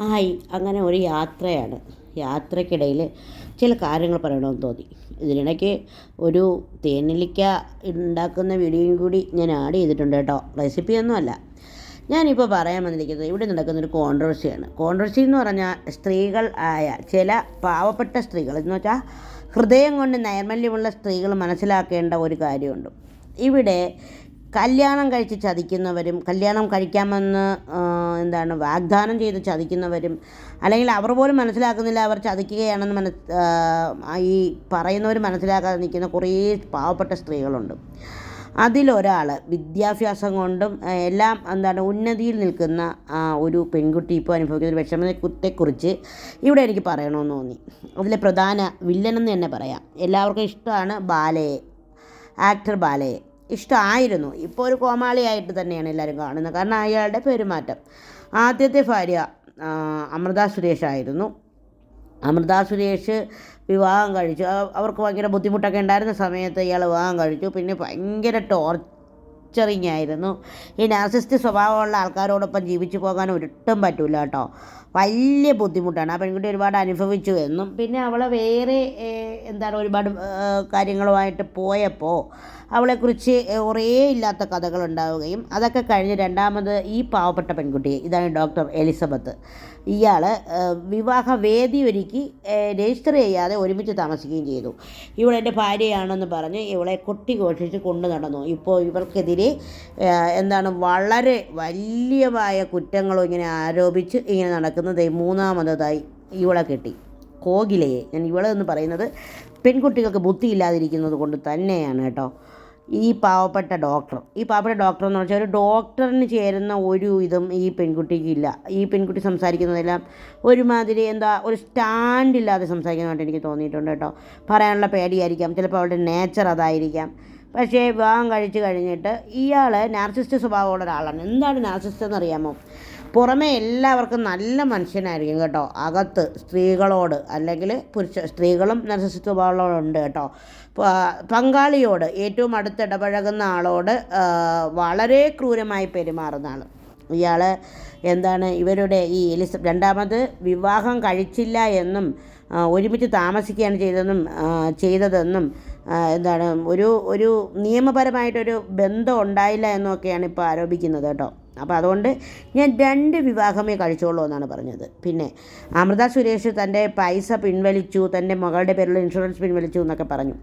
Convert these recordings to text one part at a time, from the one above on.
ആയി. അങ്ങനെ ഒരു യാത്രയാണ്. യാത്രക്കിടയിൽ ചില കാര്യങ്ങൾ പറയണമെന്ന് തോന്നി. ഇതിനിടയ്ക്ക് ഒരു തേനിലിക്ക ഉണ്ടാക്കുന്ന വീഡിയോയും കൂടി ഞാൻ ആഡ് ചെയ്തിട്ടുണ്ട് കേട്ടോ. റെസിപ്പിയൊന്നുമല്ല. ഞാനിപ്പോൾ പറയാൻ വന്നിരിക്കുന്നത് ഇവിടെ നടക്കുന്നൊരു കോൺട്രവേഴ്സിയാണ് കോൺട്രവേഴ്സി എന്ന് പറഞ്ഞാൽ സ്ത്രീകൾ ആയ ചില പാവപ്പെട്ട സ്ത്രീകൾ എന്ന് വെച്ചാൽ ഹൃദയം കൊണ്ട് നൈർമല്യമുള്ള സ്ത്രീകൾ മനസ്സിലാക്കേണ്ട ഒരു കാര്യമുണ്ട്. ഇവിടെ കല്യാണം കഴിച്ച് ചതിക്കുന്നവരും കല്യാണം കഴിക്കാമെന്ന് എന്താണ് വാഗ്ദാനം ചെയ്ത് ചതിക്കുന്നവരും അല്ലെങ്കിൽ അവർ പോലും മനസ്സിലാക്കുന്നില്ല അവർ ചതിക്കുകയാണെന്ന് മന ഈ പറയുന്നവർ മനസ്സിലാക്കാതെ നിൽക്കുന്ന കുറേ പാവപ്പെട്ട സ്ത്രീകളുണ്ട്. അതിലൊരാൾ വിദ്യാഭ്യാസം കൊണ്ടും എല്ലാം എന്താണ് ഉന്നതിയിൽ നിൽക്കുന്ന ഒരു പെൺകുട്ടി ഇപ്പോൾ അനുഭവിക്കുന്ന ഒരു വിഷമത്തെക്കുറിച്ച് ഇവിടെ എനിക്ക് പറയണമെന്ന് തോന്നി. അതിലെ പ്രധാന വില്ലനെന്ന് തന്നെ പറയാം. എല്ലാവർക്കും ഇഷ്ടമാണ് ബാലയെ. ആക്ടർ ബാലയെ. ഇഷ്ടമായിരുന്നു ഇപ്പോൾ ഒരു കോമാളിയായിട്ട് തന്നെയാണ് എല്ലാവരും കാണുന്നത്. കാരണം അയാളുടെ പെരുമാറ്റം. ആദ്യത്തെ ഭാര്യ അമൃത സുരേഷ് ആയിരുന്നു. അമൃത സുരേഷ് വിവാഹം കഴിച്ചു. അവർക്ക് ഭയങ്കര ബുദ്ധിമുട്ടൊക്കെ ഉണ്ടായിരുന്ന സമയത്ത് ഇയാൾ വിവാഹം കഴിച്ചു. പിന്നെ ഭയങ്കര ടോർച്ചറിങ് ആയിരുന്നു ഈ നാർസിസ്റ്റ് സ്വഭാവമുള്ള ആൾക്കാരോടൊപ്പം ജീവിച്ചു പോകാൻ ഒരിട്ടും പറ്റില്ല കേട്ടോ. വലിയ ബുദ്ധിമുട്ടാണ്. ആ പെൺകുട്ടി ഒരുപാട് അനുഭവിച്ചു എന്നും. പിന്നെ അവൾ വേറെ എന്താണ് ഒരുപാട് കാര്യങ്ങളുമായിട്ട് പോയപ്പോൾ അവളെക്കുറിച്ച് കുറേ ഇല്ലാത്ത കഥകൾ ഉണ്ടാവുകയും അതൊക്കെ കഴിഞ്ഞ് രണ്ടാമത് ഈ പാവപ്പെട്ട പെൺകുട്ടി ഇതാണ് ഡോക്ടർ എലിസബത്ത്. ഇയാൾ വിവാഹ വേദി ഒരുക്കി രജിസ്റ്റർ ചെയ്യാതെ ഒരുമിച്ച് താമസിക്കുകയും ചെയ്തു. ഇവളെന്റെ ഭാര്യയാണെന്ന് പറഞ്ഞ് ഇവളെ കൊട്ടി ഘോഷിച്ച് കൊണ്ടു നടന്നു ഇപ്പോൾ ഇവർക്കെതിരെ എന്താണ് വളരെ വലിയമായ കുറ്റങ്ങളും ഇങ്ങനെ ആരോപിച്ച് ഇങ്ങനെ നടക്കുന്നത് മൂന്നാമതായി ഇവളെ കിട്ടി. കോകിലയെ. ഞാൻ ഇവളെ എന്ന് പറയുന്നത് പെൺകുട്ടികൾക്ക് ബുദ്ധിയില്ലാതിരിക്കുന്നത് കൊണ്ട് തന്നെയാണ് കേട്ടോ. ഈ പാവപ്പെട്ട ഡോക്ടർ. ഈ പാവപ്പെട്ട ഡോക്ടർ എന്ന് വെച്ചാൽ ഒരു ഡോക്ടറിന് ചേരുന്ന ഒരു ഇതും ഈ പെൺകുട്ടിക്ക് ഇല്ല. ഈ പെൺകുട്ടി സംസാരിക്കുന്നതെല്ലാം ഒരുമാതിരി എന്താ ഒരു സ്റ്റാൻഡില്ലാതെ സംസാരിക്കുന്നതായിട്ട് എനിക്ക് തോന്നിയിട്ടുണ്ട് കേട്ടോ. പറയാനുള്ള പേടിയായിരിക്കാം. ചിലപ്പോൾ അവളുടെ നേച്ചർ അതായിരിക്കാം. പക്ഷേ വിവാഹം കഴിച്ച് കഴിഞ്ഞിട്ട് ഇയാൾ നാർസിസ്റ്റ് സ്വഭാവമുള്ള ഒരാളാണ്. എന്താണ് നാർസിസ്റ്റ് എന്നറിയാമോ? പുറമേ എല്ലാവർക്കും നല്ല മനുഷ്യനായിരിക്കും കേട്ടോ. അകത്ത് സ്ത്രീകളോട് അല്ലെങ്കിൽ പുരുഷ സ്ത്രീകളും നരസിസ്റ്റ് സ്വഭാവമുള്ളവരുണ്ട് കേട്ടോ. പങ്കാളിയോട് ഏറ്റവും അടുത്ത് ഇടപഴകുന്ന ആളോട് വളരെ ക്രൂരമായി പെരുമാറുന്ന ആൾ ഇയാൾ എന്താണ്? ഇവരുടെ ഈ എലിസ രണ്ടാമത് വിവാഹം കഴിച്ചില്ല എന്നും ഒരുമിച്ച് താമസിക്കുകയാണ് ചെയ്തതെന്നും ചെയ്തതെന്നും എന്താണ് ഒരു ഒരു നിയമപരമായിട്ടൊരു ബന്ധം ഉണ്ടായില്ല എന്നൊക്കെയാണ് ഇപ്പോൾ ആരോപിക്കുന്നത് കേട്ടോ. അപ്പോൾ അതുകൊണ്ട് ഞാൻ രണ്ട് വിവാഹമേ കഴിച്ചോളൂ എന്നാണ് പറഞ്ഞത്. പിന്നെ അമൃത സുരേഷ് തന്റെ പൈസ പിൻവലിച്ചു തന്റെ മകളുടെ പേരിലുള്ള ഇൻഷുറൻസ് പിൻവലിച്ചു എന്നൊക്കെ പറഞ്ഞു.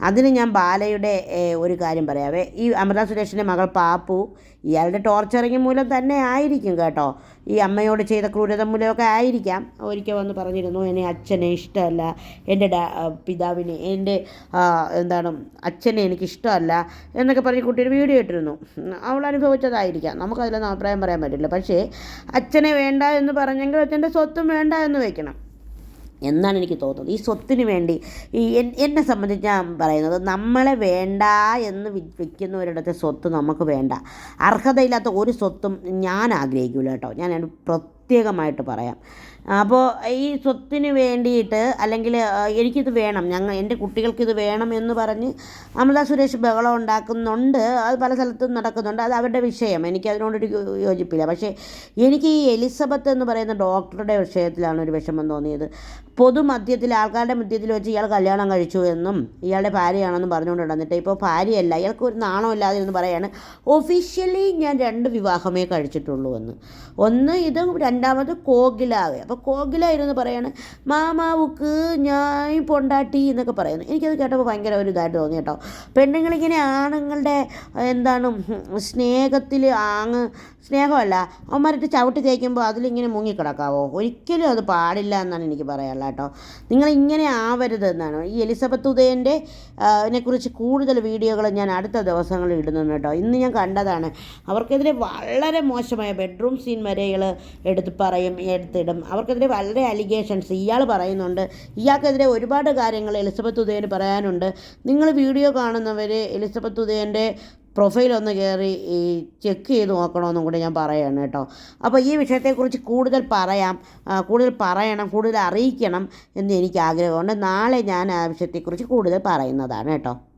അതിന് ഞാൻ ബാലയുടെ ഒരു കാര്യം പറയാവേ ഈ അമൃത സുരേഷിന്റെ മകൾ പാപ്പു ഇയാളുടെ ടോർച്ചറിങ് മൂലം തന്നെ ആയിരിക്കും കേട്ടോ. ഈ അമ്മയോട് ചെയ്ത ക്രൂരത മൂലമൊക്കെ ആയിരിക്കാം. ഒരിക്കൽ വന്ന് പറഞ്ഞിരുന്നു എന്നെ അച്ഛനെ ഇഷ്ടമല്ല. എന്റെ ഡാ പിതാവിനെ എന്റെ എന്താണ് അച്ഛനെ എനിക്ക് ഇഷ്ടമല്ല എന്നൊക്കെ പറഞ്ഞ് കുട്ടിയുടെ വീഡിയോ ഇട്ടിരുന്നു. അവൾ അനുഭവിച്ചതായിരിക്കാം. നമുക്കതിലൊന്നും അഭിപ്രായം പറയാൻ പറ്റില്ല. പക്ഷേ അച്ഛനെ വേണ്ട എന്ന് പറഞ്ഞെങ്കിൽ അച്ഛന്റെ സ്വത്തും വേണ്ട എന്ന് വയ്ക്കണം എന്നാണ് എനിക്ക് തോന്നുന്നത്. ഈ സ്വത്തിന് വേണ്ടി ഈ എന്നെ സംബന്ധിച്ച് ഞാൻ പറയുന്നത് നമ്മളെ വേണ്ട എന്ന് വിൽക്കുന്നവരുടെ സ്വത്ത് നമുക്ക് വേണ്ട. അർഹതയില്ലാത്ത ഒരു സ്വത്തും ഞാൻ ആഗ്രഹിക്കില്ല കേട്ടോ. ഞാൻ പ്രത്യേകമായിട്ട് പറയാം. അപ്പോൾ ഈ സ്വത്തിന് വേണ്ടിയിട്ട് അല്ലെങ്കിൽ എനിക്കിത് വേണം. ഞങ്ങൾ എന്റെ കുട്ടികൾക്കിത് വേണം എന്ന് പറഞ്ഞ് അമൃത സുരേഷ് ബഹളം ഉണ്ടാക്കുന്നുണ്ട്. അത് പല സ്ഥലത്തും നടക്കുന്നുണ്ട്. അത് അവരുടെ വിഷയം. എനിക്ക് അതിനോടൊരു യോജിപ്പില്ല. പക്ഷേ എനിക്ക് ഈ എലിസബത്ത് എന്ന് പറയുന്ന ഡോക്ടറുടെ വിഷയത്തിലാണ് ഒരു വിഷമം തോന്നിയത്. പൊതുമധ്യത്തിൽ ആൾക്കാരുടെ മധ്യത്തിൽ വെച്ച് ഇയാൾ കല്യാണം കഴിച്ചു എന്നും ഇയാളുടെ ഭാര്യയാണെന്നും പറഞ്ഞുകൊണ്ട് നടന്നിട്ട് ഇപ്പോൾ ഭാര്യയല്ല ഇയാൾക്ക് ഒരു നാണമില്ലാതെ എന്ന് പറയാണ് ഒഫീഷ്യലി ഞാൻ രണ്ട് വിവാഹമേ കഴിച്ചിട്ടുള്ളൂ എന്ന്. ഒന്ന് ഇത് രണ്ടാമത് കോകിലാവ്. അപ്പോൾ കോകില ഇരുന്ന് പറയാണ് മാമാവുക്ക് ഞാൻ പൊണ്ടാട്ടി എന്നൊക്കെ പറയുന്നു. എനിക്കത് കേട്ടപ്പോൾ ഭയങ്കര ഒരു ഇതായിട്ട് തോന്നി കേട്ടോ. പെണ്ണുങ്ങളിങ്ങനെ ആണുങ്ങളുടെ എന്താണ് സ്നേഹത്തിൽ ആങ് സ്നേഹമല്ല അവന്മാരിട്ട് ചവിട്ടി തേക്കുമ്പോൾ അതിലിങ്ങനെ മുങ്ങിക്കിടക്കാവോ? ഒരിക്കലും അത് പാടില്ല എന്നാണ് എനിക്ക് പറയാനുള്ളത് കേട്ടോ. നിങ്ങൾ ഇങ്ങനെ ആവരുത് എന്നാണ്. ഈ എലിസബത്ത് ഉദയന്റെ ഇതിനെക്കുറിച്ച് കൂടുതൽ വീഡിയോകൾ ഞാൻ അടുത്ത ദിവസങ്ങളിൽ ഇടുന്നുണ്ട് കേട്ടോ. ഇന്ന് ഞാൻ കണ്ടതാണ്. അവർക്കെതിരെ വളരെ മോശമായ ബെഡ്റൂം സീൻ വരെകൾ എടുത്ത് പറയും എടുത്തിടും. അവർക്കെതിരെ വളരെ അലിഗേഷൻസ് ഇയാൾ പറയുന്നുണ്ട്. ഇയാൾക്കെതിരെ ഒരുപാട് കാര്യങ്ങൾ എലിസബത്ത് ഉദയന് പറയാനുണ്ട്. നിങ്ങൾ വീഡിയോ കാണുന്നവർ എലിസബത്ത് ഉദയന്റെ പ്രൊഫൈൽ ഒന്ന് കയറി ഈ ചെക്ക് ചെയ്ത് നോക്കണമെന്നും കൂടി ഞാൻ പറയണം കേട്ടോ. അപ്പോൾ ഈ വിഷയത്തെക്കുറിച്ച് കൂടുതൽ പറയാം കൂടുതൽ പറയണം കൂടുതൽ അറിയിക്കണം എന്ന് എനിക്ക് ആഗ്രഹമുണ്ട്. നാളെ ഞാൻ ആ വിഷയത്തെക്കുറിച്ച് കൂടുതൽ പറയുന്നതാണ് കേട്ടോ.